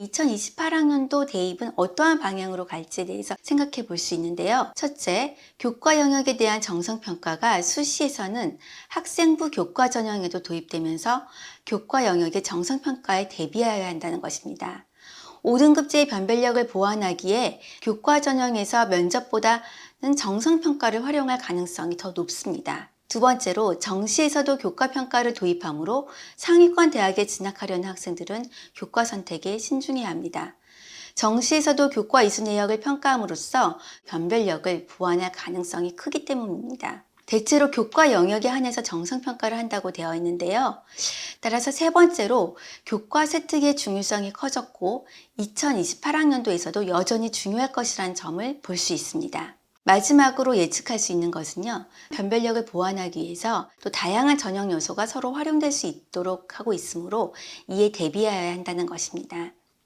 2028학년도 대입은 어떠한 방향으로 갈지에 대해서 생각해 볼 수 있는데요. 첫째, 교과 영역에 대한 정성평가가 수시에서는 학생부 교과 전형에도 도입되면서 교과 영역의 정성평가에 대비하여야 한다는 것입니다. 5등급제의 변별력을 보완하기에 교과 전형에서 면접보다는 정성평가를 활용할 가능성이 더 높습니다. 두 번째로 정시에서도 교과 평가를 도입하므로 상위권 대학에 진학하려는 학생들은 교과 선택에 신중해야 합니다. 정시에서도 교과 이수 내역을 평가함으로써 변별력을 보완할 가능성이 크기 때문입니다. 대체로 교과 영역에 한해서 정성평가를 한다고 되어 있는데요. 따라서 세 번째로 교과 세특의 중요성이 커졌고 2028학년도에서도 여전히 중요할 것이라는 점을 볼 수 있습니다. 마지막으로 예측할 수 있는 것은요, 변별력을 보완하기 위해서 또 다양한 전형 요소가 서로 활용될 수 있도록 하고 있으므로 이에 대비해야 한다는 것입니다.